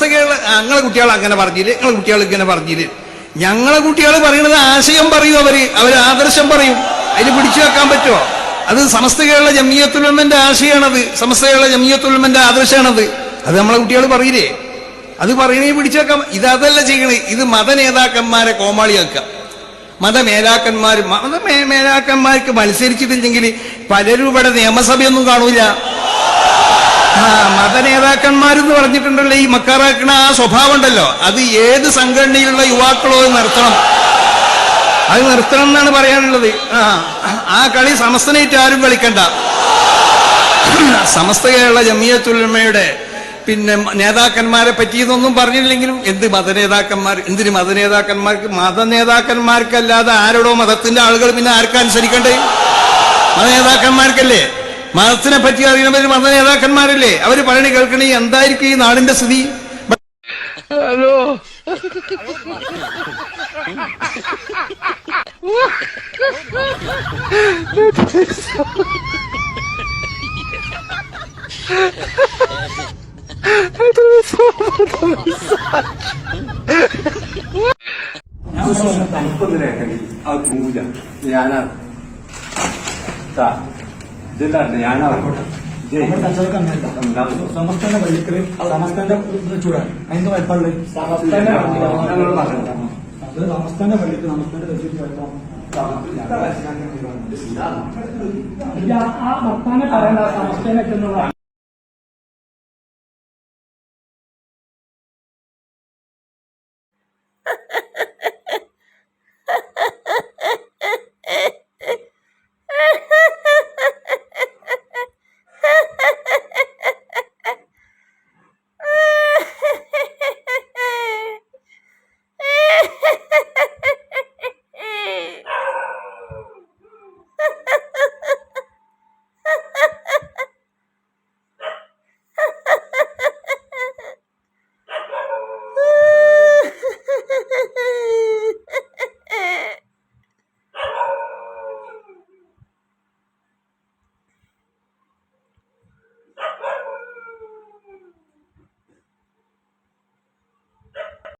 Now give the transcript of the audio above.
കേരള ഞങ്ങളെ കുട്ടികൾ അങ്ങനെ പറഞ്ഞില്ലേ? ഞങ്ങളെ കുട്ടികൾ ഇങ്ങനെ പറഞ്ഞില്ലേ? ഞങ്ങളെ കുട്ടികൾ പറയുന്നത് ആശയം പറയും അവർ. അവർ ആദർശം പറയും. അതിന് പിടിച്ചു വെക്കാൻ പറ്റുമോ? അത് സമസ്ത കേരള ജമിയത്തുലമന്റെ ആശയമാണത് കേരള ജമിയത്തുലമന്റെ ആദർശമാണത് അത് നമ്മളെ കുട്ടികൾ പറയില്ലേ? അത് പറയണേ പിടിച്ചു വെക്കാം ഇത് അതല്ല ചെയ്യണേ. ഇത് മത നേതാക്കന്മാരെ കോമാളിയാക്കുക മതമേലാക്കന്മാർ മത മേലാക്കന്മാർക്ക് മത്സരിച്ചിട്ടില്ലെങ്കിൽ പലരും ഇവിടെ നിയമസഭയൊന്നും കാണൂല. മതനേതാക്കന്മാരെന്ന് പറഞ്ഞിട്ടുണ്ടല്ലോ ഈ മക്കാറാക്കണ ആ സ്വഭാവം ഉണ്ടല്ലോ അത് ഏത് സംഘടനയിലുള്ള യുവാക്കളോ നിർത്തണം. അത് നിർത്തണം എന്നാണ് പറയാനുള്ളത്. ആ ആ കളി സമസ്തനായിട്ട് ആരും കളിക്കണ്ട. സമസ്ത കേരള ജമിയത്തുലമയുടെ പിന്നെ നേതാക്കന്മാരെ പറ്റി ഇതൊന്നും പറഞ്ഞില്ലെങ്കിലും എന്ത് മതനേതാക്കന്മാർ എന്തിന് മതനേതാക്കന്മാർക്ക് മതനേതാക്കന്മാർക്കല്ലാതെ ആരോടോ മതത്തിന്റെ ആളുകൾ പിന്നെ ആർക്കനുസരിക്കണ്ടേ മതനേതാക്കന്മാർക്കല്ലേ? മതത്തിനെ പറ്റി അറിയുന്നവർ മതനേതാക്കന്മാരല്ലേ അവർ പറയണ കേൾക്കണേ എന്തായിരിക്കും ഈ നാടിന്റെ സ്ഥിതി ഹലോ തണുപ്പൊന്നിലേക്കടി അത് തൂല ഞാനാണ്. ഇതല്ലാണ്ട്. സമസ്തന്റെ പള്ളിക്കൽ സമസ്തന്റെ ചൂടാണ് അതിന്റെ. അത് സമസ്തന്റെ പള്ളിക്ക് സമസ്തന്റെ തെറ്റിട്ട് വയപ്പാണ് ആ ഭർത്താനെ പറയണ്ട സമസ്തനൊക്കെ